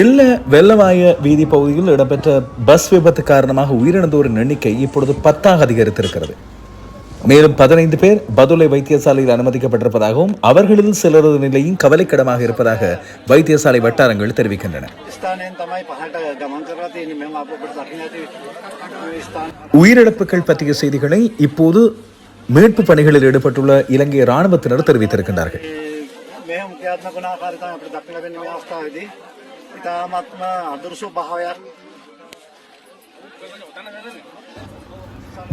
எல்ல வெள்ளவாய வீதி பகுதியில் இடம்பெற்ற பஸ் விபத்து காரணமாக உயிரிழந்தோரின் எண்ணிக்கை இப்பொழுது பத்தாக அதிகரித்திருக்கிறது. மேலும் பதினைந்து பேர் பதுளை வைத்தியசாலையில் அனுமதிக்கப்பட்டிருப்பதாகவும் அவர்களில் சிலரது நிலையும் கவலைக்கிடமாக இருப்பதாக வைத்தியசாலை வட்டாரங்கள் தெரிவிக்கின்றன. உயிரிழப்புகள் பற்றிய செய்திகளை இப்போது மீட்பு பணிகளில் ஈடுபட்டுள்ள இலங்கை இராணுவத்தினர் தெரிவித்திருக்கின்றார்கள். পিতামাত্মা আদর্শ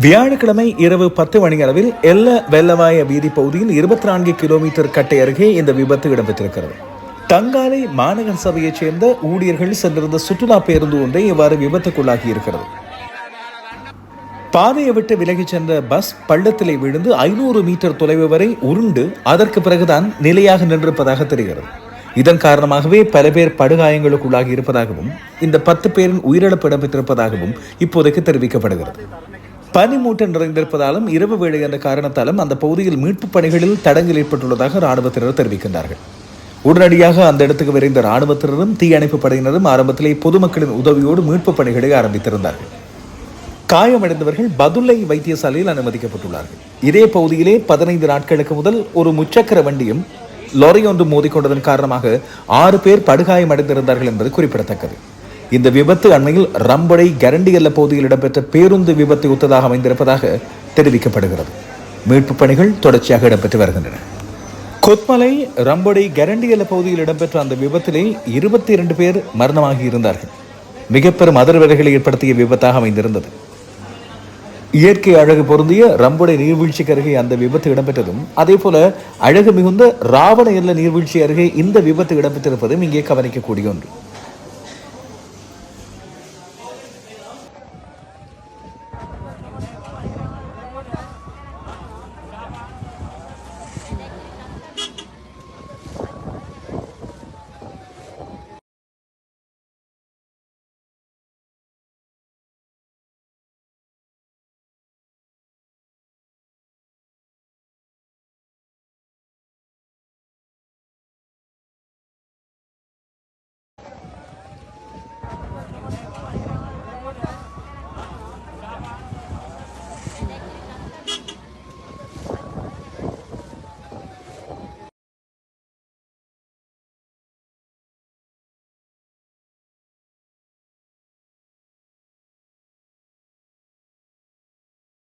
வியாழக்கிழமை இரவு பத்து மணி அளவில் எல்ல வெள்ளவாய வீதி பகுதியில் இருபத்தி நான்கு கிலோமீட்டர் கட்டை அருகே இந்த விபத்து இடம்பெற்றிருக்கிறது. தங்காலை மாநகர சபையைச் சேர்ந்த ஊழியர்கள் சென்றிருந்த சுற்றுலா பேருந்து ஒன்றை இவ்வாறு விபத்துக்குள்ளாகி இருக்கிறது. பாதையை விட்டு விலகிச் சென்ற பஸ் பள்ளத்திலே விழுந்து ஐநூறு மீட்டர் தொலைவு வரை உருண்டு அதற்கு பிறகுதான் நிலையாக நின்றிருப்பதாக தெரிகிறது. இதன் காரணமாகவே பல பேர் படுகாயங்களுக்குள்ளாகி இருப்பதாகவும் இந்த பத்து பேரின் உயிரிழப்பு இடம்பெற்றிருப்பதாகவும் இப்போதைக்கு தெரிவிக்கப்படுகிறது. பனிமூட்டம் நிறைந்திருப்பதாலும் இரவு வேளை என்ற காரணத்தாலும் அந்த பகுதியில் மீட்பு பணிகளில் தடங்கல் ஏற்பட்டுள்ளதாக ராணுவத்தினர் தெரிவிக்கின்றார்கள். உடனடியாக அந்த இடத்துக்கு விரைந்த ராணுவத்தினரும் தீயணைப்பு படையினரும் ஆரம்பத்திலே பொதுமக்களின் உதவியோடு மீட்பு பணிகளை ஆரம்பித்திருந்தார்கள். காயமடைந்தவர்கள் பதுளை வைத்தியசாலையில் அனுமதிக்கப்பட்டுள்ளார்கள். இதே பகுதியிலே பதினைந்து நாட்களுக்கு முதல் ஒரு முச்சக்கர வண்டியும் லாரி ஒன்று மோதிக்கொண்டதன் காரணமாக ஆறு பேர் படுகாயமடைந்திருந்தார்கள் என்பது குறிப்பிடத்தக்கது. இந்த விபத்து அண்மையில் ரம்படை கரண்டி எல்ல பகுதியில் இடம்பெற்ற பேருந்து விபத்தை ஒத்ததாக அமைந்திருப்பதாக தெரிவிக்கப்படுகிறது. மீட்பு பணிகள் தொடர்ச்சியாக இடம்பெற்று வருகின்றன. கொத்மலை ரம்பொடை கரண்டி எல்ல பகுதியில் இடம்பெற்ற அந்த விபத்திலே இருபத்தி இரண்டு பேர் மரணமாகி இருந்தார்கள். மிக பெரும் அதிர்வலைகளை ஏற்படுத்திய விபத்தாக அமைந்திருந்தது. இயற்கை அழகு பொருந்திய ரம்புடை நீர்வீழ்ச்சிக்கு அருகே அந்த விபத்து இடம்பெற்றதும் அதே போல அழகு மிகுந்த ராவண எல்ல நீர்வீழ்ச்சி அருகே இந்த விபத்து இடம்பெற்றிருப்பதும் இங்கே கவனிக்கக்கூடிய ஒன்று.